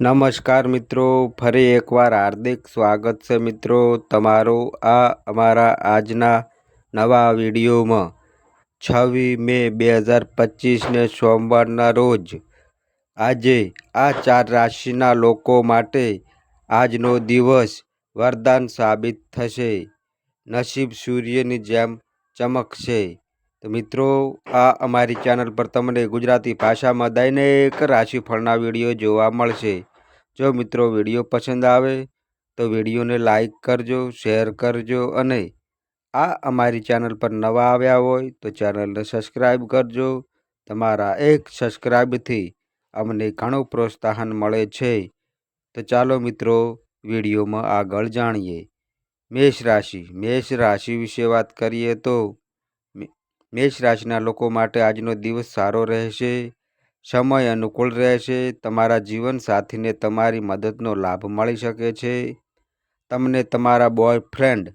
નમસ્કાર મિત્રો, ફરી એકવાર હાર્દિક સ્વાગત છે મિત્રો તમારું આ અમારા આજના નવા વિડીયોમાં. છવ્વીસ મે બે હજાર પચીસને સોમવારના રોજ આજે આ ચાર રાશિના લોકો માટે આજનો દિવસ વરદાન સાબિત થશે. નસીબ સૂર્યની જેમ ચમકશે. તો મિત્રો, આ અમારી ચેનલ પર તમને ગુજરાતી ભાષામાં દૈનિક રાશિફળના વીડિયો જોવા મળશે. જો મિત્રો વીડિયો પસંદ આવે તો વિડીયોને લાઈક કરજો, શેર કરજો અને આ અમારી ચેનલ પર નવા આવ્યા હોય તો ચેનલને સબસ્ક્રાઈબ કરજો. તમારા એક સબસ્ક્રાઈબથી અમને ઘણું પ્રોત્સાહન મળે છે. તો ચાલો મિત્રો વિડીયોમાં આગળ જાણીએ. મેષ રાશિ મેષ રાશિ વિશે વાત કરીએ તો મેષ રાશિના લોકો માટે આજનો દિવસ સારો રહેશે. સમય અનુકૂળ રહેશે, તમારા જીવનસાથીને તમારી મદદનો લાભ મળી શકે છે. તમને તમારા બોયફ્રેન્ડ,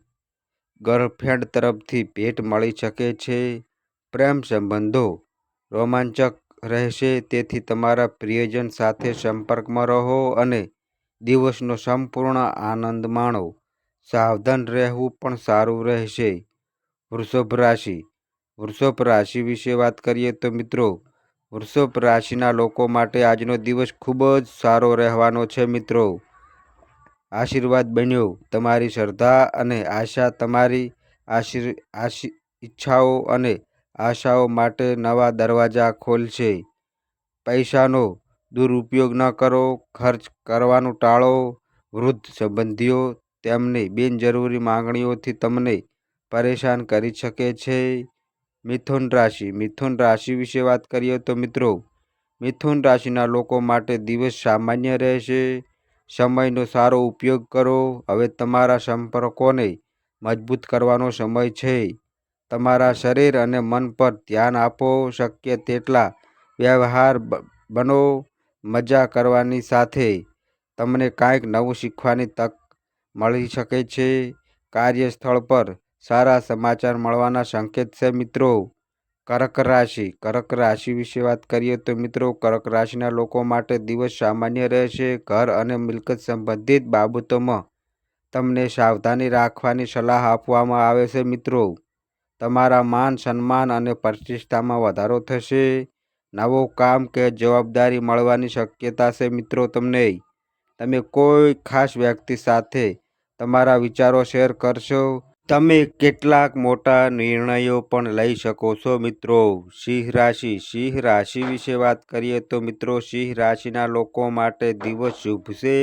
ગર્લફ્રેન્ડ તરફથી ભેટ મળી શકે છે. પ્રેમ સંબંધો રોમાંચક રહેશે, તેથી તમારા પ્રિયજન સાથે સંપર્કમાં રહો અને દિવસનો સંપૂર્ણ આનંદ માણો. સાવધાન રહેવું પણ સારું રહેશે. વૃષભ રાશિ વૃષભ રાશિ વિશે વાત કરીએ તો મિત્રો વૃષભ રાશિના લોકો માટે આજનો દિવસ ખૂબ જ સારો રહેવાનો છે, મિત્રો. આશીર્વાદ બન્યો. તમારી શ્રદ્ધા અને આશા, તમારી આશીર્, આશી, ઈચ્છાઓ અને આશાઓ માટે નવા દરવાજા ખોલશે. પૈસાનો દુરુપયોગ ન કરો. ખર્ચ કરવાનું ટાળો. વૃદ્ધ સંબંધીઓ, તેમની બિનજરૂરી માંગણીઓથી તમને પરેશાન કરી શકે છે. મિથુન રાશિ. મિથુન રાશિ વિશે વાત કરીએ તો મિત્રો, મિથુન રાશિના લોકો માટે દિવસ સામાન્ય રહેશે. સમયનો સારો ઉપયોગ કરો. હવે તમારા સંપર્કોને મજબૂત કરવાનો સમય છે. તમારા શરીર અને મન પર ધ્યાન આપો. શક્ય તેટલા વ્યવહાર બનો. મજા કરવાની સાથે તમને કાંઈક નવું શીખવાની તક મળી શકે છે. કાર્યસ્થળ પર સારા સમાચાર મળવાના સંકેત છે મિત્રો. કર્ક રાશિ કર્ક રાશિ વિશે વાત કરીએ તો મિત્રો, કર્ક રાશિના લોકો માટે દિવસ સામાન્ય રહેશે. ઘર અને મિલકત સંબંધિત બાબતોમાં તમને સાવધાની રાખવાની સલાહ આપવામાં આવે છે મિત્રો. તમારા માન સન્માન અને પ્રતિષ્ઠામાં વધારો થશે. નવો કામ કે જવાબદારી મળવાની શક્યતા છે મિત્રો તમને. તમે કોઈ ખાસ વ્યક્તિ સાથે તમારા વિચારો શેર કરશો. તમે કેટલાક મોટા નિર્ણયો પણ લઈ શકો છો મિત્રો? સિંહ રાશિ. સિંહ રાશિ વિશે વાત કરીએ તો મિત્રો, સિંહ રાશિના લોકો માટે દિવસ શુભ છે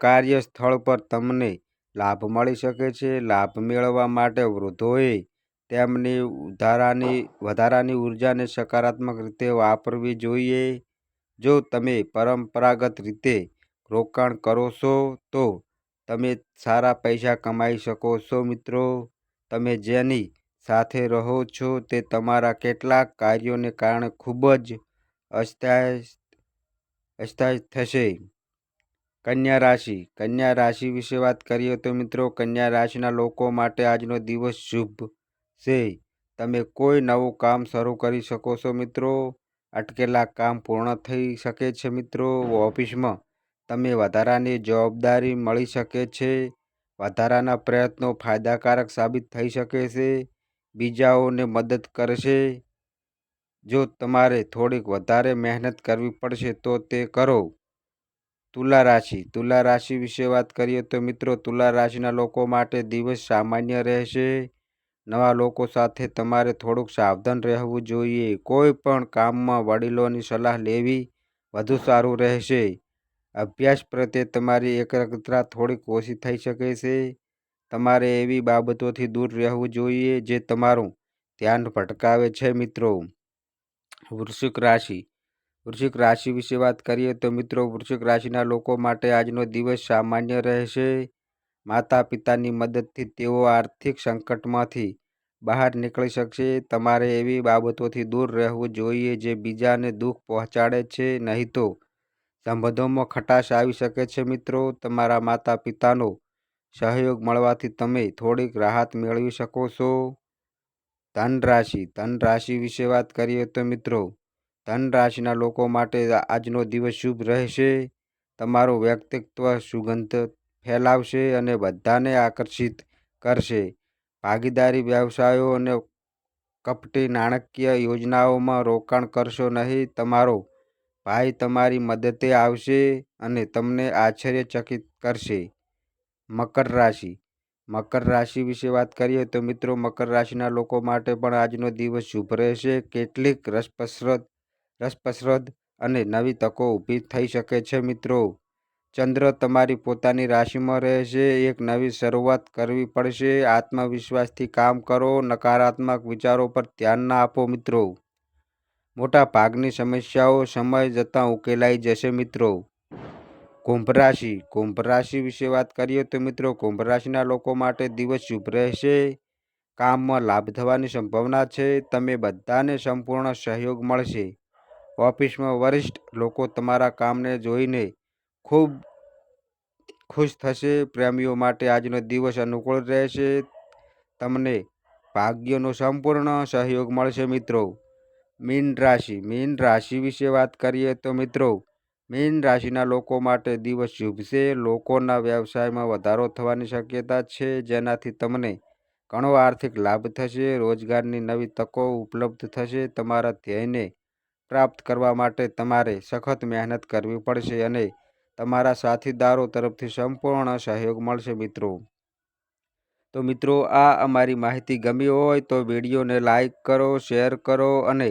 કાર્યસ્થળ પર તમને લાભ મળી શકે છે. લાભ મેળવવા માટે વૃદ્ધોએ તેમની ઉધારાની, વધારાની ઉર્જાને સકારાત્મક રીતે વાપરવી જોઈએ. જો તમે પરંપરાગત રીતે રોકાણ કરો છો, તો તમે સારા પૈસા કમાઈ શકો છો મિત્રો. તમે જેની સાથે રહો છો તે તમારા કેટલાક કાર્યોને કારણે ખૂબ જ અસ્થાય અસ્થાય થશે. કન્યા રાશિ કન્યા રાશિ વિશે વાત કરીએ તો મિત્રો કન્યા રાશિના લોકો માટે આજનો દિવસ શુભ છે. તમે કોઈ નવું કામ શરૂ કરી શકો છો મિત્રો. અટકેલા કામ પૂર્ણ થઈ શકે છે મિત્રો. ઓફિસમાં તમે વધારાની જવાબદારી મળી શકે છે, વધારાના પ્રયત્નો ફાયદાકારક સાબિત થઈ શકે છે, બીજાઓને મદદ કરશે. જો તમારે થોડીક વધારે મહેનત કરવી પડશે તો તે કરો. તુલા રાશિ તુલા રાશિ વિશે વાત કરીએ તો મિત્રો, તુલા રાશિના લોકો માટે દિવસ સામાન્ય રહેશે. નવા લોકો સાથે તમારે થોડુંક સાવધાન રહેવું જોઈએ. કોઈ પણ કામમાં વડીલોની સલાહ લેવી વધુ સારું રહેશે. અભ્યાસ પ્રત્યે તમારી એકાગ્રતા થોડીક ઓછી થઈ શકે છે. તમારે એવી બાબતોથી દૂર રહેવું જોઈએ જે તમારું ધ્યાન ભટકાવે છે મિત્રો. વૃશ્ચિક રાશિ. વૃશ્ચિક રાશિ વિશે વાત કરીએ તો મિત્રો વૃશ્ચિક રાશિના લોકો માટે આજનો દિવસ સામાન્ય રહેશે. માતા પિતાની મદદથી તેઓ આર્થિક સંકટમાંથી બહાર નીકળી શકશે. તમારે એવી બાબતોથી દૂર રહેવું જોઈએ જે બીજાને દુઃખ પહોંચાડે છે નહીં તો સંબંધોમાં ખટાશ આવી શકે છે મિત્રો. તમારા માતા પિતાનો સહયોગ મળવાથી તમે થોડીક રાહત મેળવી શકો છો. ધન રાશિ ધન રાશિ વિશે વાત કરીએ તો મિત્રો ધન રાશિના લોકો માટે આજનો દિવસ શુભ રહેશે. તમારું વ્યક્તિત્વ સુગંધ ફેલાવશે અને બધાને આકર્ષિત કરશે. ભાગીદારી વ્યવસાયો અને કપટી નાણાકીય યોજનાઓમાં રોકાણ કરશો નહીં. તમારો ભાઈ તમારી મદદે આવશે અને તમને આશ્ચર્યચકિત કરશે. મકર રાશિ. મકર રાશિ વિશે વાત કરીએ તો મિત્રો મકર રાશિના લોકો માટે પણ આજનો દિવસ શુભ રહેશે. કેટલીક રસપ્રસદ રસપ્રસદ અને નવી તકો ઊભી થઈ શકે છે મિત્રો. ચંદ્ર તમારી પોતાની રાશિમાં રહેશે. એક નવી શરૂઆત કરવી પડશે. આત્મવિશ્વાસથી કામ કરો. નકારાત્મક વિચારો પર ધ્યાન ના આપો મિત્રો. મોટા ભાગની સમસ્યાઓ સમય જતાં ઉકેલાઈ જશે મિત્રો. કુંભ રાશિ. કુંભ રાશિ વિશે વાત કરીએ તો મિત્રો, કુંભ રાશિના લોકો માટે દિવસ શુભ રહેશે. કામમાં લાભ થવાની સંભાવના છે. તમે બધાને સંપૂર્ણ સહયોગ મળશે. ઓફિસમાં વરિષ્ઠ લોકો તમારા કામને જોઈને ખૂબ ખુશ થશે. પ્રેમીઓ માટે આજનો દિવસ અનુકૂળ રહેશે. તમને ભાગ્યનો સંપૂર્ણ સહયોગ મળશે મિત્રો. મીન રાશિ. મીન રાશિ વિશે વાત કરીએ તો મિત્રો, મીન રાશિના લોકો માટે દિવસ શુભ છે લોકોના વ્યવસાયમાં વધારો થવાની શક્યતા છે. જેનાથી તમને ઘણો આર્થિક લાભ થશે. રોજગારની નવી તકો ઉપલબ્ધ થશે. તમારા ધ્યેયને પ્રાપ્ત કરવા માટે તમારે સખત મહેનત કરવી પડશે અને તમારા સાથીદારો તરફથી સંપૂર્ણ સહયોગ મળશે મિત્રો. તો મિત્રો, આ અમારી માહિતી ગમી હોય તો વિડીયોને લાઈક કરો, શેર કરો અને